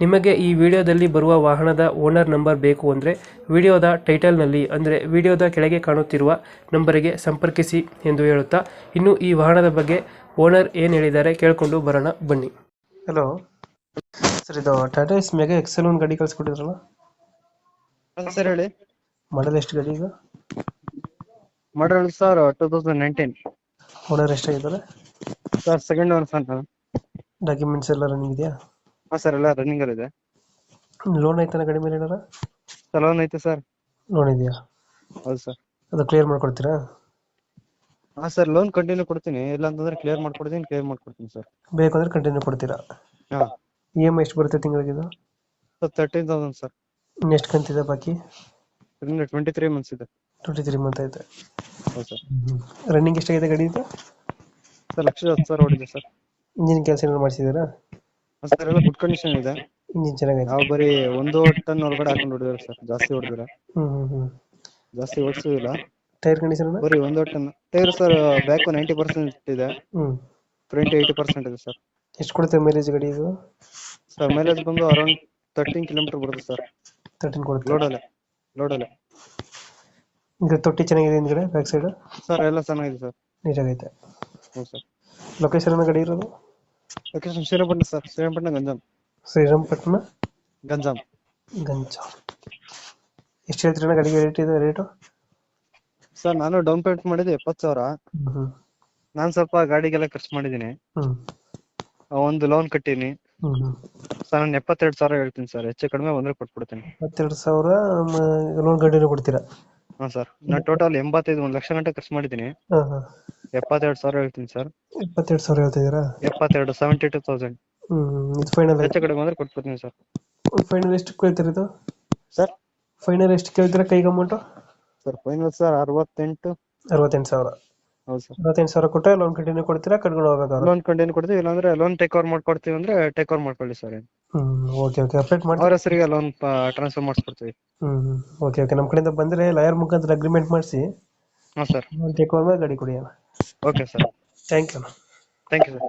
ನಿಮಗೆ ಈ ವಿಡಿಯೋದಲ್ಲಿ ಬರುವ ವಾಹನದ ಓನರ್ ನಂಬರ್ ಬೇಕು ಅಂದರೆ ವಿಡಿಯೋದ ಟೈಟಲ್ನಲ್ಲಿ ಅಂದರೆ ವಿಡಿಯೋದ ಕೆಳಗೆ ಕಾಣುತ್ತಿರುವ ನಂಬರಿಗೆ ಸಂಪರ್ಕಿಸಿ ಎಂದು ಹೇಳುತ್ತಾ ಇನ್ನು ಈ ವಾಹನದ ಬಗ್ಗೆ ಓನರ್ ಏನು ಹೇಳಿದ್ದಾರೆ ಕೇಳಿಕೊಂಡು ಬರೋಣ ಬನ್ನಿ. ಹಲೋ ಸರ್ ಇದು ಟಾಟಾ ಎಸ್ ಮೆಗಾ ಎಕ್ಸೆಲ್ ಒಂದು ಗಾಡಿ ಕಳಿಸ್ಕೊಟ್ಟಿದ್ರಲ್ಲ? ಸರ್ ಹೇಳಿ. ಮಾಡಲ್ ಎಷ್ಟು ಗಾಡಿ ಈಗ model sir two thousand nineteen owner ಎಷ್ಟಾಗಿದ್ದಾರೆ? Sir second owner sir documents ಎಲ್ಲ ರನ್ನಿಂಗ್ ಇದೆಯಾ? ಹಾಂ ಸರ್ ಎಲ್ಲ ರನ್ನಿಂಗ್ ಇದೆ. ಲೋನ್ ಐತನ ಕಡಿಮೆ ಮೇಲೆ ಏನಾರ? ಸರ್ ಲೋನ್ ಐತೆ ಸರ್ ಲೋನ್ ಇದೆಯಾ? ಹೌದು ಸರ್ ಅದು ಕ್ಲಿಯರ್ ಮಾಡ್ಕೊಡ್ತೀರಾ? ಹಾಂ ಸರ್ ಲೋನ್ ಕಂಟಿನ್ಯೂ ಕೊಡ್ತೀನಿ. ಇಲ್ಲ ಅಂತಂದ್ರೆ ಕ್ಲಿಯರ್ ಮಾಡ್ಕೊಡ್ತೀನಿ ಕ್ಲಿಯರ್ ಮಾಡ್ಕೊಡ್ತೀನಿ ಸರ್ ಬೇಕಂದ್ರೆ ಕಂಟಿನ್ಯೂ ಕೊಡ್ತೀರಾ? ಹಾಂ. ಇ ಎಂ ಐ ಎಷ್ಟು ಬರುತ್ತೆ ತಿಂಗಳಿಗೆ ಇದು? Sir thirteen thousand sir next ಎಷ್ಟು ಕಂತಿದೆ ಬಾಕಿ? ಇನ್ನು ಟ್ವೆಂಟಿ ತ್ರೀ ಮಂತ್ಸ್ ಇದೆ. ಟ್ವೆಂಟಿ ತ್ರೀ ಮಂತ್ ಐತೆ. ಹೌದು ಸರ್ ರನ್ನಿಂಗ್ ಎಷ್ಟಾಗಿದೆ ಗಾಡಿ ಇದು? ಸರ್ ಲಕ್ಷ ಹತ್ತು ಸಾವಿರ ಹೊಡಿದೆ ಸರ್ ಇಂಜಿನ್ ಕೆಲಸ ಏನಾದ್ರು ಮಾಡಿಸಿದ್ದೀರಾ? ಸರ್ ಎಲ್ಲ ಗುಡ್ ಕಂಡೀಷನ್ ಇದೆ. ಇಂಜಿನ್ ಚೆನ್ನಾಗಿದೆ ನಾವು ಬರೀ ಒಂದು ಟನ್ ಒಳಗಡೆ ಹಾಕೊಂಡು ಹೊಡೆದಿರ ಸರ್ ಜಾಸ್ತಿ ಹೊಡೆದಿರ ಹ್ಮ್ ಹ್ಮ್ ಹ್ಮ್. ಜಾಸ್ತಿ ಇಲ್ಲ. ಟೈರ್ ಕಂಡೀಷನ್ ಬರೀ ಒಂದು ton tyre sir back ninety percent ಇದೆ. ಫ್ರಂಟ್ ಏಯ್ಟಿ ಪರ್ಸೆಂಟ್ ಇದೆ ಸರ್. ಎಷ್ಟು ಕೊಡುತ್ತೆ ಮೈಲೇಜ್ ಗಾಡಿ ಇದು? ಸರ್ ಮೈಲೇಜ್ ಬಂದು ಅರೌಂಡ್ ತರ್ಟೀನ್ ಕಿಲೋಮೀಟರ್ ಬರುತ್ತೆ ಸರ್. ತರ್ಟೀನ್ ಕೊಡುತ್ತೆ. ಲೋಡಲ್ಲ ಲೋಡಲ್ಲ ಇದು ತೊಟ್ಟಿ ಚೆನ್ನಾಗಿದೆ ಹಿಂದ್ಗಡೆ ಬ್ಯಾಕ್ ಸೈಡ್ ಸರ್ ಎಲ್ಲ ಚೆನ್ನಾಗಿದೆ ಸರ್. ನೀಟಾಗೈತೆ. ಹ್ಞೂ ಸರ್. ಲೊಕೇಶನ್ ಗಾಡಿ ಇರೋದು? ಲೊಕೇಶನ್ ಶ್ರೀರಂಗಪಟ್ಟಣ ಸರ್ ಶ್ರೀರಂಗಪಟ್ಟಣ ಗಂಜಾಮ್ ಶ್ರೀರಂಗಪಟ್ಟಣ ಗಂಜಾಮ್ ಗಂಜ ಎಷ್ಟು ಹೇಳ್ತೀರಣ್ಣ ಗಾಡಿಗೆ ರೇಟ್ ಇದೆ ರೇಟು ಸರ್ ನಾನು ಡೌನ್ ಪೇಮೆಂಟ್ ಮಾಡಿದ್ದು ಎಪ್ಪತ್ತು ಸಾವಿರ. ಹ್ಞೂ ನಾನು ಸ್ವಲ್ಪ ಗಾಡಿಗೆಲ್ಲ ಖರ್ಚು ಮಾಡಿದ್ದೀನಿ. ಹ್ಞೂ ಆ, ಒಂದು ಲೋನ್ ಕಟ್ಟೀನಿ. ಹ್ಞೂ ಸರ್ ನಾನು ಎಪ್ಪತ್ತೆರಡು ಸಾವಿರ ಹೇಳ್ತೀನಿ ಸರ್ ಹೆಚ್ಚು ಕಡಿಮೆ ಒಂದ್ರೆ ಕೊಟ್ಬಿಡ್ತೀನಿ. ಬಿಡ್ತೀನಿ ಸಾವಿರ ಲೋನ್ ಗಾಡಿನೂ ಕೊಡ್ತೀರಾ? ಹಾಂ ಸರ್ ನಾನು ಟೋಟಲ್ ಎಂಬತ್ತೈದು ಒಂದು ಲಕ್ಷ ಗಂಟೆ ಖರ್ಚು ಮಾಡಿದ್ದೀನಿ. ಹಾಂ ಹಾಂ. ಎಪ್ಪತ್ತೆರಡು ಸಾವಿರ ಹೇಳ್ತೀನಿ ಸರ್. ಇಪ್ಪತ್ತೆರಡು ಸಾವಿರ ಹೇಳ್ತಿದ್ದೀರಾ? ಎಪ್ಪತ್ತೆರಡು ಸೆವೆಂಟಿ ಟು ತೌಸಂಡ್ ಹ್ಮ್ ಇದು ಫೈನಲ್ ಹೆಚ್ಚು ಕಡೆ ಬಂದ್ರೆ ಕೊಟ್ಬಿಡ್ತೀನಿ ಸರ್. ಫೈನಲ್ ಎಷ್ಟು ಕೇಳ್ತೀರಿ ಇದು? ಸರ್? ಫೈನಲ್ ಎಷ್ಟು ಕೇಳ್ತೀರಾ ಕೈಗೆ ಅಮೌಂಟು ಸರ್ ಫೈನಲ್ ಸರ್ ಅರವತ್ತೆಂಟು. ಅರವತ್ತೆಂಟು ಸಾವಿರ. ಹೌದು ಸರ್. ಅರವತ್ತೆಂಟು ಸಾವಿರ ಕೊಟ್ಟರೆ ಲೋನ್ ಕಂಟಿನ್ಯೂ ಕೊಡ್ತೀರಾ ಕಟ್ಕೊಂಡು ಹೋಗೋದು ಲೋನ್ ಕಂಟಿನ್ಯೂ ಕೊಡ್ತೀವಿ ಇಲ್ಲಾಂದ್ರೆ ಲೋನ್ ಟೇಕ್ ಓವರ್ ಮಾಡ್ಕೊಡ್ತೀವಿ ಅಂದ್ರೆ ಟೇಕ್ ಓವರ್ ಮಾಡ್ಕೊಳ್ಳಿ sir. Hmm okay okay update ಮಾಡಿ ಅವ್ರ ಹೆಸರಿಗೆ ಲೋನ್ ಟ್ರಾನ್ಸ್ಫರ್ ಮಾಡಿಸ್ಕೊಡ್ತೀವಿ. ಹ್ಮ್ ಓಕೆ ಓಕೆ ನಮ್ಮ ಕಡೆಯಿಂದ ಬಂದ್ರೆ ಲಾಯರ್ ಮುಖಾಂತರ ಅಗ್ರಿಮೆಂಟ್ ಮಾಡಿಸಿ. ಹಾಂ ಸರ್. ಟೇಕ್ ಓವರ್ ಗಾಡಿ ಕೊಡಿ ಅಣ್ಣ ಓಕೆ ಸರ್ ಥ್ಯಾಂಕ್ ಯು ಅಣ್ಣ ಥ್ಯಾಂಕ್ ಯು ಸರ್